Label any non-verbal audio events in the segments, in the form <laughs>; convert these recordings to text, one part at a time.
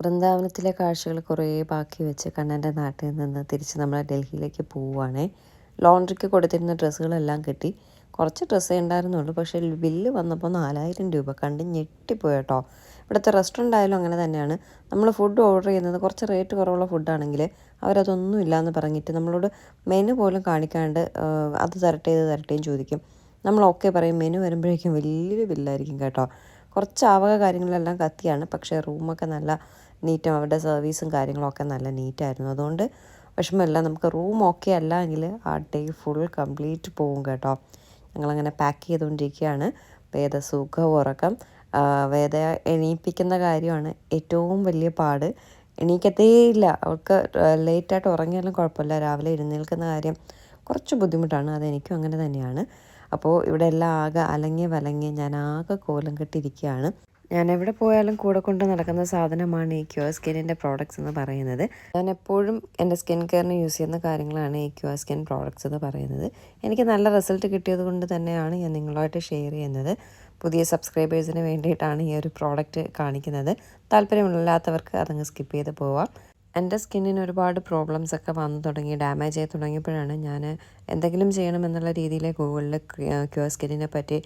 വൃന്ദാവനത്തിലെ കാഴ്ചകൾ കുറേ ബാക്കി വെച്ച് കണ്ണന്റെ നാട്ടിൽ നിന്ന് തിരിച്ച് നമ്മൾ ഡൽഹിയിലേക്ക് പോവുകയാണേ ലോണ്ടറിക്ക് കൊടുത്തിരുന്ന ഡ്രസ്സുകളെല്ലാം കിട്ടി കുറച്ച് ഡ്രസ്സേ ഉണ്ടായിരുന്നുള്ളൂ. പക്ഷേ ബില്ല് വന്നപ്പോൾ നാലായിരം രൂപ കണ്ട് ഞെട്ടിപ്പോയി കേട്ടോ. ഇവിടുത്തെ റെസ്റ്റോറന്റ് ആയാലും അങ്ങനെ തന്നെയാണ്. നമ്മൾ ഫുഡ് ഓർഡർ ചെയ്യുന്നത് കുറച്ച് റേറ്റ് കുറവുള്ള ഫുഡാണെങ്കിൽ അവരതൊന്നും ഇല്ലയെന്ന് പറഞ്ഞിട്ട് നമ്മളോട് മെനു പോലും കാണിക്കാണ്ട് അത് തരട്ടെ ഇത് തരട്ടേന്ന് ചോദിക്കും. നമ്മൾ ഓക്കെ പറയും. മെനു വരുമ്പോഴേക്കും വലിയൊരു ബില്ലായിരിക്കും കേട്ടോ. കുറച്ച് ആവക കാര്യങ്ങളെല്ലാം കത്തിയാണ്. പക്ഷേ റൂമൊക്കെ നല്ല നീറ്റും അവരുടെ സർവീസും കാര്യങ്ങളൊക്കെ നല്ല നീറ്റായിരുന്നു. അതുകൊണ്ട് വിഷമമില്ല. നമുക്ക് റൂം ഓക്കെ അല്ല എങ്കിൽ ആ ഡേ ഫുൾ കംപ്ലീറ്റ് പോവും കേട്ടോ. ഞങ്ങളങ്ങനെ പാക്ക് ചെയ്തുകൊണ്ടിരിക്കുകയാണ്. വേദ സുഖം ഉറക്കം. വേദ എണീപ്പിക്കുന്ന കാര്യമാണ് ഏറ്റവും വലിയ പാട്. എണീക്കത്തേ ഇല്ല. അവൾക്ക് ലേറ്റായിട്ട് ഉറങ്ങിയാലും കുഴപ്പമില്ല. രാവിലെ എഴുന്നേൽക്കുന്ന കാര്യം കുറച്ച് ബുദ്ധിമുട്ടാണ്. അതെനിക്കും അങ്ങനെ തന്നെയാണ്. അപ്പോൾ ഇവിടെ എല്ലാം ആകെ അലങ്ങി വലങ്ങി ഞാൻ ആകെ കോലം കെട്ടിരിക്കുകയാണ്. ഞാൻ എവിടെ പോയാലും കൂടെ കൊണ്ട് നടക്കുന്ന സാധനമാണ് ഈ ക്യുവർ സ്കിന്നിന്റെ പ്രോഡക്റ്റ്സ് എന്ന് പറയുന്നത്. ഞാൻ എപ്പോഴും എന്റെ സ്കിൻ കെയറിന് യൂസ് ചെയ്യുന്ന കാര്യങ്ങളാണ് ഈ ക്യുവർ സ്കിൻ പ്രോഡക്റ്റ്സ് എന്ന് പറയുന്നത്. എനിക്ക് നല്ല റിസൾട്ട് കിട്ടിയത് കൊണ്ട് തന്നെയാണ് ഞാൻ നിങ്ങളുമായിട്ട് ഷെയർ ചെയ്യുന്നത്. പുതിയ സബ്സ്ക്രൈബേഴ്സിന് വേണ്ടിയിട്ടാണ് ഈ ഒരു പ്രോഡക്റ്റ് കാണിക്കുന്നത്. താല്പര്യമില്ലാത്തവർക്ക് അതങ്ങ് സ്കിപ്പ് ചെയ്ത് പോവാം. എന്റെ സ്കിന്നിന് ഒരുപാട് പ്രോബ്ലംസ് ഒക്കെ വന്നു തുടങ്ങി ഡാമേജ് ആയി തുടങ്ങിയപ്പോഴാണ് ഞാൻ എന്തെങ്കിലും ചെയ്യണമെന്നുള്ള രീതിയിൽ ഗൂഗിളിൽ ക്യൂർ സ്കിന്നിനെ പറ്റി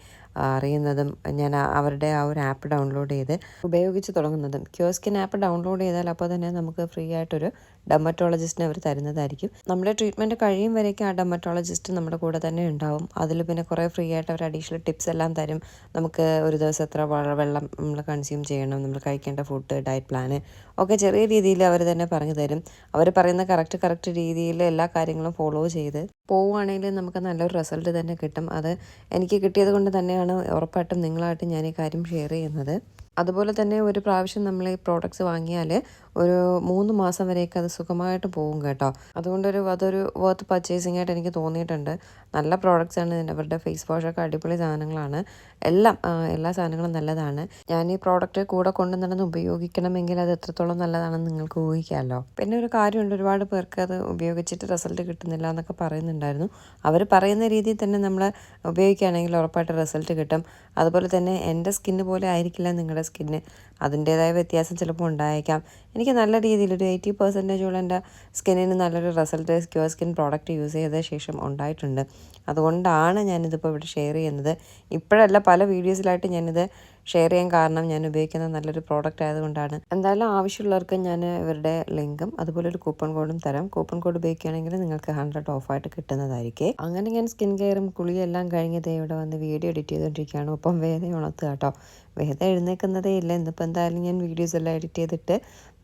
അറിയുന്നതും ഞാൻ അവരുടെ ആ ഒരു ആപ്പ് ഡൗൺലോഡ് ചെയ്ത് ഉപയോഗിച്ച് തുടങ്ങുന്നതും. ക്യൂസ്കിൻ ആപ്പ് ഡൗൺലോഡ് ചെയ്താൽ അപ്പോൾ തന്നെ നമുക്ക് ഫ്രീ ആയിട്ടൊരു ഡെമറ്റോളജിസ്റ്റിനെ അവർ തരുന്നതായിരിക്കും. നമ്മുടെ ട്രീറ്റ്മെന്റ് കഴിയും വരേക്കും ആ ഡെമറ്റോളജിസ്റ്റ് നമ്മുടെ കൂടെ തന്നെ ഉണ്ടാവും. അതിൽ പിന്നെ കുറേ ഫ്രീ ആയിട്ട് അവർ അഡീഷണൽ ടിപ്സ് എല്ലാം തരും. നമുക്ക് ഒരു ദിവസം എത്ര വെള്ളം നമ്മൾ കൺസ്യൂം ചെയ്യണം നമ്മൾ കഴിക്കേണ്ട ഫുഡ് ഡയറ്റ് പ്ലാന് ഒക്കെ ചെറിയ രീതിയിൽ അവർ തന്നെ പറഞ്ഞു തരും. അവർ പറയുന്ന കറക്റ്റ് കറക്റ്റ് രീതിയിൽ എല്ലാ കാര്യങ്ങളും ഫോളോ ചെയ്ത് പോവുകയാണെങ്കിൽ നമുക്ക് നല്ലൊരു റിസൾട്ട് തന്നെ കിട്ടും. അത് എനിക്ക് കിട്ടിയത് കൊണ്ട് തന്നെയാണ് ഉറപ്പായിട്ടും നിങ്ങളായിട്ട് ഞാൻ ഈ കാര്യം ഷെയർ ചെയ്യുന്നത്. അതുപോലെ തന്നെ ഒരു പ്രാവശ്യം നമ്മൾ ഈ പ്രോഡക്റ്റ്സ് വാങ്ങിയാൽ ഒരു മൂന്ന് മാസം വരെയൊക്കെ അത് സുഖമായിട്ട് പോകും കേട്ടോ. അതുകൊണ്ടൊരു അതൊരു വർത്ത് പർച്ചേസിംഗ് ആയിട്ട് എനിക്ക് തോന്നിയിട്ടുണ്ട്. നല്ല പ്രോഡക്റ്റ്സ് ആണ് അവരുടെ ഫേസ് വാഷൊക്കെ അടിപൊളി സാധനങ്ങളാണ്. എല്ലാം എല്ലാ സാധനങ്ങളും നല്ലതാണ്. ഞാൻ ഈ പ്രോഡക്റ്റ് കൂടെ കൊണ്ടു നടന്ന് ഉപയോഗിക്കണമെങ്കിൽ അത് എത്രത്തോളം നല്ലതാണെന്ന് നിങ്ങൾക്ക് ഊഹിക്കാമല്ലോ. പിന്നെ ഒരു കാര്യമുണ്ട് ഒരുപാട് പേർക്ക് അത് ഉപയോഗിച്ചിട്ട് റിസൾട്ട് കിട്ടുന്നില്ല എന്നൊക്കെ പറയുന്നുണ്ടായിരുന്നു. അവർ പറയുന്ന രീതിയിൽ തന്നെ നമ്മൾ ഉപയോഗിക്കുകയാണെങ്കിൽ ഉറപ്പായിട്ട് റിസൾട്ട് കിട്ടും. അതുപോലെ തന്നെ എന്റെ സ്കിന്ന് പോലെ ആയിരിക്കില്ല നിങ്ങളുടെ സ്കിന്ന് അതിന്റേതായ വ്യത്യാസം ചിലപ്പോൾ ഉണ്ടായേക്കാം. എനിക്ക് നല്ല രീതിയിൽ ഒരു എയ്റ്റി പെർസെന്റേജോളം എന്റെ സ്കിന്നിന് നല്ലൊരു result cure skin product use ചെയ്ത ശേഷം ഉണ്ടായിട്ടുണ്ട്. അതുകൊണ്ടാണ് ഞാനിതിപ്പോൾ ഇവിടെ ഷെയർ ചെയ്യുന്നത്. ഇപ്പോഴല്ല പല വീഡിയോസിലായിട്ട് ഞാനിത് ഷെയർ ചെയ്യാൻ കാരണം ഞാൻ ഉപയോഗിക്കുന്ന നല്ലൊരു പ്രോഡക്റ്റ് ആയതുകൊണ്ടാണ്. എന്തായാലും ആവശ്യമുള്ളവർക്ക് ഞാൻ ഇവരുടെ ലിങ്കും അതുപോലെ ഒരു കൂപ്പൺ കോഡും തരാം. കൂപ്പൺ കോഡ് ഉപയോഗിക്കുകയാണെങ്കിൽ നിങ്ങൾക്ക് ഹൺഡ്രഡ് ഓഫായിട്ട് കിട്ടുന്നതായിരിക്കും. അങ്ങനെ ഞാൻ സ്കിൻ കെയറും കുളിയെല്ലാം കഴിഞ്ഞത് ഇവിടെ വന്ന് വീഡിയോ എഡിറ്റ് ചെയ്തുകൊണ്ടിരിക്കുകയാണ്. ഒപ്പം വേദന ഉണർത്തുക കേട്ടോ. വേദ എഴുന്നേൽക്കുന്നതേ ഇല്ല. ഇന്നിപ്പോൾ എന്തായാലും ഞാൻ വീഡിയോസ് എല്ലാം എഡിറ്റ് ചെയ്തിട്ട്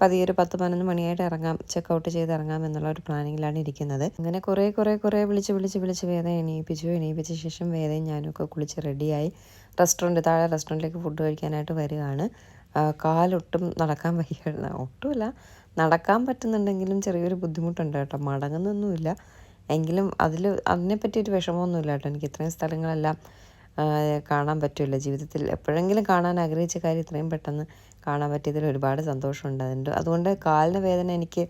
പതിയെ ഒരു പത്ത് പതിനൊന്ന് മണിയായിട്ട് ഇറങ്ങാം. ചെക്കൗട്ട് ചെയ്ത് ഇറങ്ങാം എന്നുള്ള ഒരു പ്ലാനിങ്ങിലാണ് ഇരിക്കുന്നത്. അങ്ങനെ കുറേ കുറേ കുറേ വിളിച്ച് വിളിച്ച് വിളിച്ച് വേദന എണീപ്പിച്ചു. എണീപ്പിച്ച ശേഷം വേദയും ഞാനൊക്കെ കുളിച്ച് റെഡിയായി റെസ്റ്റോറന്റ് താഴെ റെസ്റ്റോറന്റിലേക്ക് ഫുഡ് കഴിക്കാനായിട്ട് വരികയാണ്. കാലൊട്ടും നടക്കാൻ വയ്യ ഒട്ടുമില്ല നടക്കാൻ പറ്റുന്നുണ്ടെങ്കിലും ചെറിയൊരു ബുദ്ധിമുട്ടുണ്ട് കേട്ടോ. മടങ്ങുന്നൊന്നുമില്ല. എങ്കിലും അതിൽ അതിനെപ്പറ്റി ഒരു വിഷമമൊന്നുമില്ല കേട്ടോ. എനിക്ക് ഇത്രയും സ്ഥലങ്ങളെല്ലാം കാണാൻ പറ്റില്ല. ജീവിതത്തിൽ എപ്പോഴെങ്കിലും കാണാൻ ആഗ്രഹിച്ച കാര്യം ഇത്രയും പെട്ടെന്ന് കാണാൻ പറ്റിയതിൽ ഒരുപാട് സന്തോഷമുണ്ട്. അതുകൊണ്ട് കാലിന് വേദന എനിക്ക്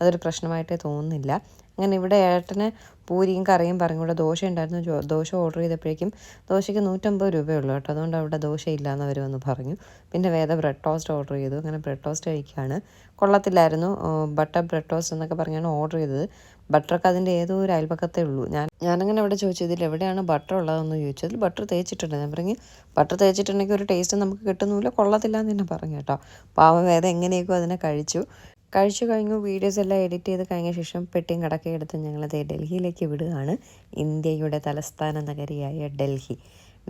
അതൊരു പ്രശ്നമായിട്ടേ തോന്നുന്നില്ല. അങ്ങനെ ഇവിടെ ഏട്ടന് പൂരിയും കറിയും പറഞ്ഞു ഇവിടെ ദോശ ഉണ്ടായിരുന്നു. ദോശ ഓർഡർ ചെയ്തപ്പോഴേക്കും ദോശയ്ക്ക് നൂറ്റമ്പത് രൂപയുള്ളൂ കേട്ടോ. അതുകൊണ്ട് അവിടെ ദോശ ഇല്ലയെന്ന് അവർ വന്ന് പറഞ്ഞു. പിന്നെ വേറെ ബ്രെഡ് ടോസ്റ്റ് ഓർഡർ ചെയ്തു. അങ്ങനെ ബ്രെഡ് ടോസ്റ്റ് കഴിക്കുകയാണ്. കൊള്ളത്തില്ലായിരുന്നു. ബട്ടർ ബ്രെഡ് ടോസ്റ്റ് എന്നൊക്കെ പറഞ്ഞാണ് ഓർഡർ ചെയ്തത്. ബട്ടറൊക്കെ അതിന്റെ ഏതോ ഒരു അയൽപക്കത്തേ ഉള്ളൂ. ഞാൻ ഞാനങ്ങനെ അവിടെ ചോദിച്ചു ഇതിൽ എവിടെയാണ് ബട്ടർ ഉള്ളതെന്ന് ചോദിച്ചു. ബട്ടർ തേച്ചിട്ടുണ്ട്. ഞാൻ പറഞ്ഞു ബട്ടർ തേച്ചിട്ടുണ്ടെങ്കിൽ ഒരു ടേസ്റ്റ് നമുക്ക് കിട്ടുന്നില്ല കൊള്ളത്തില്ല എന്ന് തന്നെ പറഞ്ഞു കേട്ടോ. പാവം വേദം എങ്ങനെയൊക്കെ അതിനെ കഴിച്ചു. കഴിച്ചു കഴിഞ്ഞു വീഡിയോസ് എല്ലാം എഡിറ്റ് ചെയ്ത് കഴിഞ്ഞ ശേഷം പെട്ടിയും കടക്കയും എടുത്ത് ഞങ്ങളത് ഡൽഹിയിലേക്ക് വിടുകയാണ്. ഇന്ത്യയുടെ തലസ്ഥാന നഗരിയായ ഡൽഹി.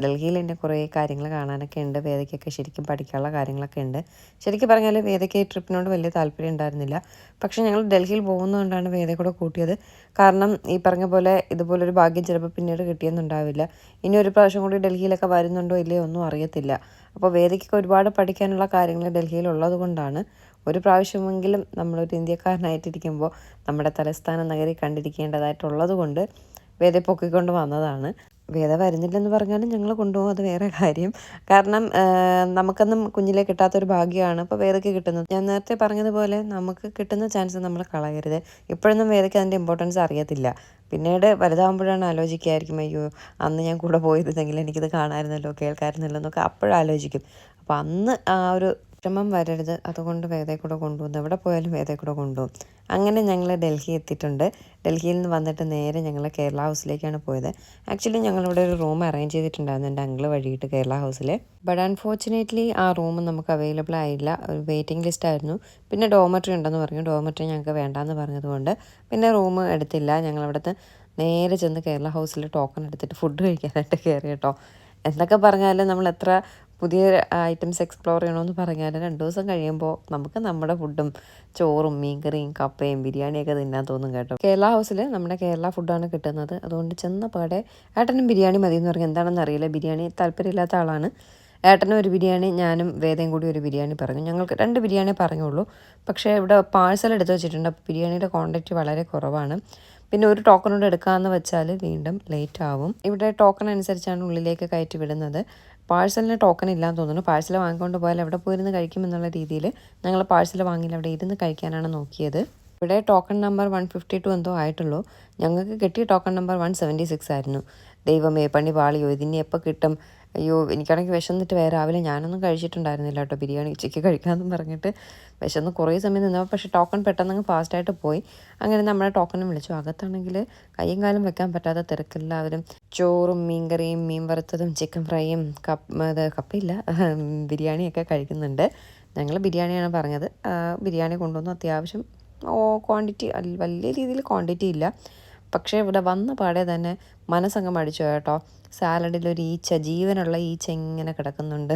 ഡൽഹിയിൽ എന്റെ കുറേ കാര്യങ്ങൾ കാണാനൊക്കെ ഉണ്ട്. വേദയ്ക്കൊക്കെ ശരിക്കും പഠിക്കാനുള്ള കാര്യങ്ങളൊക്കെ ഉണ്ട്. ശരിക്കും പറഞ്ഞാൽ വേദയ്ക്ക് ട്രിപ്പിനോട് വലിയ താല്പര്യം ഉണ്ടായിരുന്നില്ല. പക്ഷേ ഞങ്ങൾ ഡൽഹിയിൽ പോകുന്നതുകൊണ്ടാണ് വേദയെ കൂടെ കൂട്ടിയത്. കാരണം ഈ പറഞ്ഞ പോലെ ഇതുപോലൊരു ഭാഗ്യം ചിലപ്പോൾ പിന്നീട് കിട്ടിയെന്നുണ്ടാവില്ല. ഇനി ഒരു പ്രാവശ്യം കൂടി ഡൽഹിയിലൊക്കെ വരുന്നുണ്ടോ ഇല്ലയോ ഒന്നും അറിയത്തില്ല. അപ്പോൾ വേദയ്ക്കൊക്കെ ഒരുപാട് പഠിക്കാനുള്ള കാര്യങ്ങൾ ഡൽഹിയിൽ ഉള്ളത് കൊണ്ടാണ് ഒരു പ്രാവശ്യമെങ്കിലും നമ്മളൊരു ഇന്ത്യക്കാരനായിട്ടിരിക്കുമ്പോൾ നമ്മുടെ തലസ്ഥാന നഗരി കണ്ടിരിക്കേണ്ടതായിട്ടുള്ളത് കൊണ്ട് വേദ പൊക്കിക്കൊണ്ട് വന്നതാണ്. വേദ വരുന്നില്ലെന്ന് പറഞ്ഞാലും ഞങ്ങൾ കൊണ്ടുപോകും അത് വേറെ കാര്യം. കാരണം നമുക്കൊന്നും കുഞ്ഞിലെ കിട്ടാത്തൊരു ഭാഗ്യമാണ് ഇപ്പോൾ വേദയ്ക്ക് കിട്ടുന്നത്. ഞാൻ നേരത്തെ പറഞ്ഞതുപോലെ നമുക്ക് കിട്ടുന്ന ചാൻസ് നമ്മൾ കളയരുത്. ഇപ്പോഴൊന്നും വേദയ്ക്ക് അതിന്റെ ഇമ്പോർട്ടൻസ് അറിയത്തില്ല. പിന്നീട് വലുതാകുമ്പോഴാണ് ആലോചിക്കുകയായിരിക്കും അയ്യോ അന്ന് ഞാൻ കൂടെ പോയിരുന്നെങ്കിൽ എനിക്കിത് കാണാമായിരുന്നല്ലോ കേൾക്കാമായിരുന്നല്ലോ എന്നൊക്കെ അപ്പോഴാലോചിക്കും. അപ്പോൾ അന്ന് ആ ഒരു വിഷമം വരരുത് അതുകൊണ്ട് വേദയിൽ കൂടെ കൊണ്ടുപോകുന്നു എവിടെ പോയാലും വേദയിൽ കൂടെ കൊണ്ടുപോകും. അങ്ങനെ ഞങ്ങൾ ഡൽഹി എത്തിയിട്ടുണ്ട്. ഡൽഹിയിൽ നിന്ന് വന്നിട്ട് നേരെ ഞങ്ങൾ കേരള ഹൗസിലേക്കാണ് പോയത്. ആക്ച്വലി ഞങ്ങളിവിടെ ഒരു റൂം അറേഞ്ച് ചെയ്തിട്ടുണ്ടായിരുന്നു എന്റെ അങ്കിൾ വഴിയിട്ട് കേരള ഹൗസിൽ ബട്ട് അൺഫോർച്ചുനേറ്റ്ലി ആ റൂം നമുക്ക് അവൈലബിൾ ആയില്ല. ഒരു വെയിറ്റിംഗ് ലിസ്റ്റ് ആയിരുന്നു. പിന്നെ ഡോമറ്ററി ഉണ്ടെന്ന് പറഞ്ഞു. ഡോമറ്ററി ഞങ്ങൾക്ക് വേണ്ടാന്ന് പറഞ്ഞതുകൊണ്ട് പിന്നെ റൂം എടുത്തില്ല. ഞങ്ങൾ അവിടുത്തെ നേരെ ചെന്ന് കേരള ഹൗസിൽ ടോക്കൺ എടുത്തിട്ട് ഫുഡ് കഴിക്കാനായിട്ട് കയറി കേട്ടോ. എന്തൊക്കെ പറഞ്ഞാലും നമ്മൾ എത്ര പുതിയ ഐറ്റംസ് എക്സ്പ്ലോർ ചെയ്യണമെന്ന് പറഞ്ഞാൽ രണ്ട് ദിവസം കഴിയുമ്പോൾ നമുക്ക് നമ്മുടെ ഫുഡും ചോറും മീൻകറിയും കപ്പയും ബിരിയാണിയൊക്കെ തിന്നാൻ തോന്നും കേട്ടോ. കേരള ഹൗസിൽ നമ്മുടെ കേരള ഫുഡാണ് കിട്ടുന്നത്. അതുകൊണ്ട് ചെന്ന പാടെ ഏട്ടനും ബിരിയാണി മതി എന്ന് പറഞ്ഞാൽ എന്താണെന്ന് അറിയില്ല. ബിരിയാണി താല്പര്യമില്ലാത്ത ആളാണ്. ഏട്ടനും ഒരു ബിരിയാണി ഞാനും വേദയും കൂടി ഒരു ബിരിയാണി പറഞ്ഞു. ഞങ്ങൾക്ക് രണ്ട് ബിരിയാണി പറഞ്ഞുള്ളൂ. പക്ഷേ ഇവിടെ പാഴ്സൽ എടുത്ത് വെച്ചിട്ടുണ്ട്. അപ്പോൾ ബിരിയാണിയുടെ ക്വാണ്ടിറ്റി വളരെ കുറവാണ്. പിന്നെ ഒരു ടോക്കൺ കൂടെ എടുക്കാമെന്ന് വെച്ചാൽ വീണ്ടും ലേറ്റ് ആവും. ഇവിടെ ടോക്കൺ അനുസരിച്ചാണ് ഉള്ളിലേക്ക് കയറ്റി വിടുന്നത്. പാഴ്സലിന് ടോക്കൺ ഇല്ലാന്ന് തോന്നുന്നു. പാഴ്സൽ വാങ്ങിക്കൊണ്ട് പോയാൽ എവിടെ പോയിരുന്ന് കഴിക്കുമെന്നുള്ള രീതിയിൽ ഞങ്ങൾ പാഴ്സൽ വാങ്ങിയില്ല. അവിടെ ഇരുന്ന് കഴിക്കാനാണ് നോക്കിയത്. ഇവിടെ token number one fifty two എന്തോ ആയിട്ടുള്ളൂ. ഞങ്ങൾക്ക് കിട്ടിയ token number one seventy six ആയിരുന്നു. ദൈവമേ പണി പാളിയോ ഇതിനി എപ്പോൾ കിട്ടും? അയ്യോ എനിക്കാണെങ്കിൽ വിശന്നിട്ട് വേറെ രാവിലെ ഞാനൊന്നും കഴിച്ചിട്ടുണ്ടായിരുന്നില്ല കേട്ടോ. ബിരിയാണി ഉച്ചയ്ക്ക് കഴിക്കാമെന്നും പറഞ്ഞിട്ട് വിശന്ന് കുറേ സമയം നിന്നപ്പോൾ പക്ഷേ ടോക്കൺ പെട്ടെന്ന് അങ്ങ് ഫാസ്റ്റായിട്ട് പോയി. അങ്ങനെ നമ്മളെ ടോക്കണും വിളിച്ചു. അകത്താണെങ്കിൽ കയ്യും കാലും വെക്കാൻ പറ്റാത്ത തിരക്കെല്ലാവരും ചോറും മീൻകറിയും മീൻ വറുത്തതും ചിക്കൻ ഫ്രൈയും കപ്പ് അത് കപ്പയില്ല ബിരിയാണിയൊക്കെ കഴിക്കുന്നുണ്ട്. ഞങ്ങൾ ബിരിയാണിയാണ് പറഞ്ഞത്. ബിരിയാണി കൊണ്ടുവന്നു അത്യാവശ്യം ഓ ക്വാണ്ടിറ്റി വലിയ രീതിയിൽ ക്വാണ്ടിറ്റി ഇല്ല. പക്ഷേ ഇവിടെ വന്ന പാടെ തന്നെ മനസ്സങ്ങ് മടിച്ചു കേട്ടോ. സാലഡിൽ ഒരു ഈച്ച ജീവനുള്ള ഈച്ച ഇങ്ങനെ കിടക്കുന്നുണ്ട്.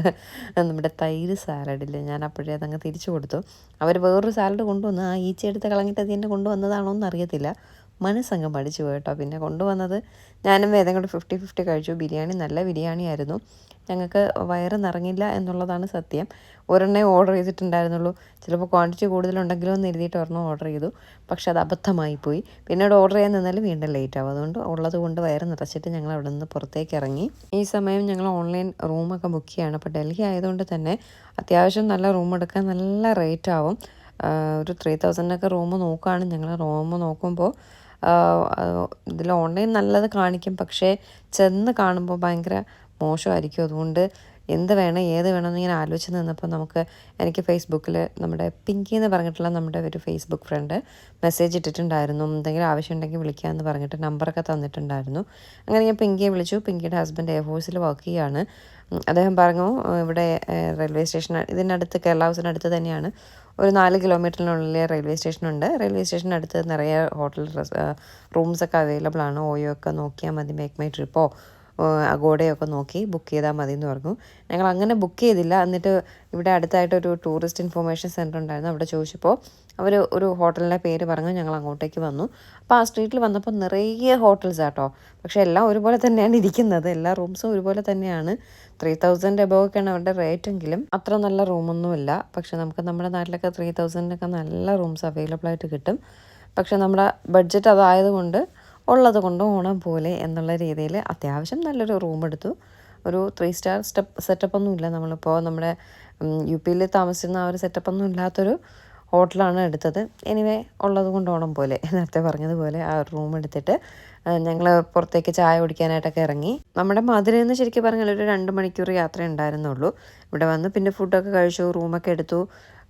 നമ്മുടെ തൈര് സാലഡിൽ. ഞാൻ അപ്പോഴേ അതങ്ങ് തിരിച്ചു കൊടുത്തു. അവർ വേറൊരു സാലഡ് കൊണ്ടുവന്നു ആ ഈച്ച എടുത്ത് കളഞ്ഞിട്ട് അത് എന്നെ കൊണ്ടുവന്നതാണോ എന്ന് അറിയത്തില്ല മനസ്സങ്ങ് മടിച്ചു കേട്ടോ. പിന്നെ കൊണ്ടുവന്നത് ഞാനും വേദം കൊണ്ട് ഫിഫ്റ്റി ഫിഫ്റ്റി കഴിച്ചു. ബിരിയാണി നല്ല ബിരിയാണി ആയിരുന്നു. ഞങ്ങൾക്ക് വയറ് നിറങ്ങില്ല എന്നുള്ളതാണ് സത്യം. ഒരെണ്ണേ ഓർഡർ ചെയ്തിട്ടുണ്ടായിരുന്നുള്ളൂ. ചിലപ്പോൾ ക്വാണ്ടിറ്റി കൂടുതലുണ്ടെങ്കിലോ എന്ന് എഴുതിയിട്ട് ഒരെണ്ണം ഓർഡർ ചെയ്തു. പക്ഷെ അത് അബദ്ധമായി പോയി. പിന്നീട് ഓർഡർ ചെയ്യാൻ നിന്നാലും വീണ്ടും ലേറ്റ് ആവും. അതുകൊണ്ട് ഉള്ളത് കൊണ്ട് വയറ് നിറച്ചിട്ട് ഞങ്ങൾ അവിടെ നിന്ന് പുറത്തേക്ക് ഇറങ്ങി. ഈ സമയം ഞങ്ങൾ ഓൺലൈൻ റൂമൊക്കെ ബുക്ക് ചെയ്യാണ്. അപ്പോൾ ഡൽഹി ആയതുകൊണ്ട് തന്നെ അത്യാവശ്യം നല്ല റൂം എടുക്കാൻ നല്ല റേറ്റ് ആവും. ഒരു ത്രീ തൗസൻഡിനൊക്കെ റൂം നോക്കുകയാണ് ഞങ്ങൾ. റൂം നോക്കുമ്പോൾ ഇതിൽ ഓൺലൈൻ നല്ലത് കാണിക്കും. പക്ഷേ ചെന്ന് കാണുമ്പോൾ ഭയങ്കര മോശമായിരിക്കും. അതുകൊണ്ട് എന്ത് വേണം ഏത് വേണം എന്ന് ഇങ്ങനെ ആലോചിച്ച് നിന്നപ്പോൾ നമുക്ക് എനിക്ക് ഫേസ്ബുക്കിൽ നമ്മുടെ പിങ്കി എന്ന് പറഞ്ഞിട്ടുള്ള നമ്മുടെ ഒരു ഫേസ്ബുക്ക് ഫ്രണ്ട് മെസ്സേജ് ഇട്ടിട്ടുണ്ടായിരുന്നു. എന്തെങ്കിലും ആവശ്യം ആവശ്യമുണ്ടെങ്കിൽ വിളിക്കാമെന്ന് പറഞ്ഞിട്ട് നമ്പറൊക്കെ തന്നിട്ടുണ്ടായിരുന്നു. അങ്ങനെ ഞാൻ പിങ്കിയെ വിളിച്ചു. പിങ്കിയുടെ ഹസ്ബൻഡ് എയർഫോഴ്സിൽ വർക്ക് ചെയ്യാണ്. ഉം, അദ്ദേഹം പറഞ്ഞു ഇവിടെ റെയിൽവേ സ്റ്റേഷൻ ഇതിനടുത്ത് കേരള ഹൗസിനടുത്ത് തന്നെയാണ്. ഒരു നാല് കിലോമീറ്ററിനുള്ളിൽ റെയിൽവേ സ്റ്റേഷൻ ഉണ്ട്. റെയിൽവേ സ്റ്റേഷനടുത്ത് നിറയെ ഹോട്ടൽ റൂംസ് ഒക്കെ അവൈലബിൾ ആണ്. ഓയോ ഒക്കെ നോക്കിയാൽ മതി മേക്ക് മൈ ട്രിപ്പോ അഗോഡയൊക്കെ നോക്കി ബുക്ക് ചെയ്താൽ മതി എന്ന് പറഞ്ഞു. ഞങ്ങൾ അങ്ങനെ ബുക്ക് ചെയ്തില്ല. എന്നിട്ട് ഇവിടെ അടുത്തായിട്ട് ഒരു ടൂറിസ്റ്റ് ഇൻഫോർമേഷൻ സെന്റർ ഉണ്ടായിരുന്നു. അവിടെ ചോദിച്ചപ്പോൾ അവർ ഒരു ഹോട്ടലിന്റെ പേര് പറഞ്ഞു ഞങ്ങൾ അങ്ങോട്ടേക്ക് വന്നു. അപ്പോൾ ആ സ്ട്രീറ്റിൽ വന്നപ്പോൾ നിറയെ ഹോട്ടൽസ് ആട്ടോ. പക്ഷേ എല്ലാം ഒരുപോലെ തന്നെയാണ് ഇരിക്കുന്നത്. എല്ലാ റൂംസും ഒരുപോലെ തന്നെയാണ്. ത്രീ തൗസൻഡ് എബോവൊക്കെയാണ് അവരുടെ റേറ്റ് എങ്കിലും. അത്ര നല്ല റൂമൊന്നുമില്ല. പക്ഷെ നമുക്ക് നമ്മുടെ നാട്ടിലൊക്കെ ത്രീ തൗസൻഡിനൊക്കെ നല്ല റൂംസ് അവൈലബിൾ ആയിട്ട് കിട്ടും. പക്ഷെ നമ്മുടെ ബഡ്ജറ്റ് അതായതുകൊണ്ട് ഉള്ളത് കൊണ്ട് ഓണം പോലെ എന്നുള്ള രീതിയിൽ അത്യാവശ്യം നല്ലൊരു റൂം എടുത്തു. ഒരു ത്രീ സ്റ്റാർ സ്റ്റെപ്പ് സെറ്റപ്പ് ഒന്നുമില്ല. നമ്മളിപ്പോൾ നമ്മുടെ യു പിയിൽ താമസിക്കുന്ന ആ ഒരു സെറ്റപ്പ് ഒന്നും ഇല്ലാത്തൊരു ഹോട്ടലാണ് എടുത്തത്. എനിവേ ഉള്ളത് കൊണ്ട് ഓണം പോലെ. <laughs> നേരത്തെ പറഞ്ഞതുപോലെ ആ റൂം എടുത്തിട്ട് ഞങ്ങൾ പുറത്തേക്ക് ചായ കുടിക്കാനായിട്ടൊക്കെ ഇറങ്ങി. നമ്മുടെ മധുരയിൽ നിന്ന് ശരിക്കും പറഞ്ഞാൽ ഒരു രണ്ട് മണിക്കൂർ യാത്ര ഉണ്ടായിരുന്നുള്ളൂ. ഇവിടെ വന്ന് പിന്നെ ഫുഡൊക്കെ കഴിച്ചു റൂമൊക്കെ എടുത്തു.